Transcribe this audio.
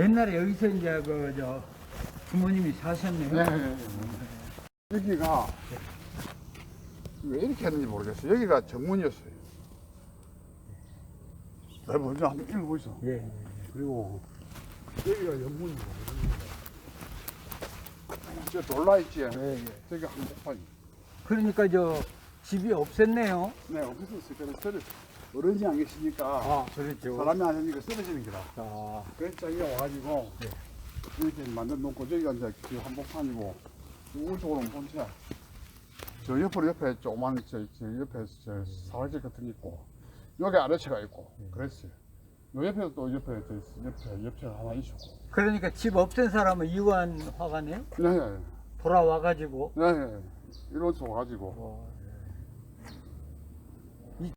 옛날에 여기서 이제 그 저 부모님이 사셨네요. 네, 네, 네. 여기가 왜 이렇게 했는지 모르겠어요. 여기가 정문이었어요. 나 먼저 한번 읽어보시죠. 예, 예. 그리고 여기가 영문이고 저 돌라 있지? 예, 예. 저기 한복판이. 그러니까 저 집이 없앴네요. 네, 없었어요. 그래서 쓰러 어른이 안 계시니까 아. 사람이 안 되니까 쓰러지는 거라. 아, 그래서 저기가 와가지고 이렇게 만들어 놓고 저기가 이제 그 한복판이고 우쪽으로 본체. 저 옆으로 옆에 조그만 저, 저 옆에 저 사활집 같은 게 있고 여기 아래채가 있고 그랬어요. 요 옆에도 또 옆에 저 옆에 옆채가 하나 있었고. 그러니까 집 없앤 사람은 이관 화가네요. 네, 네, 돌아와가지고. 네, 네. 이런 쪽 와가지고 어, 예. 이-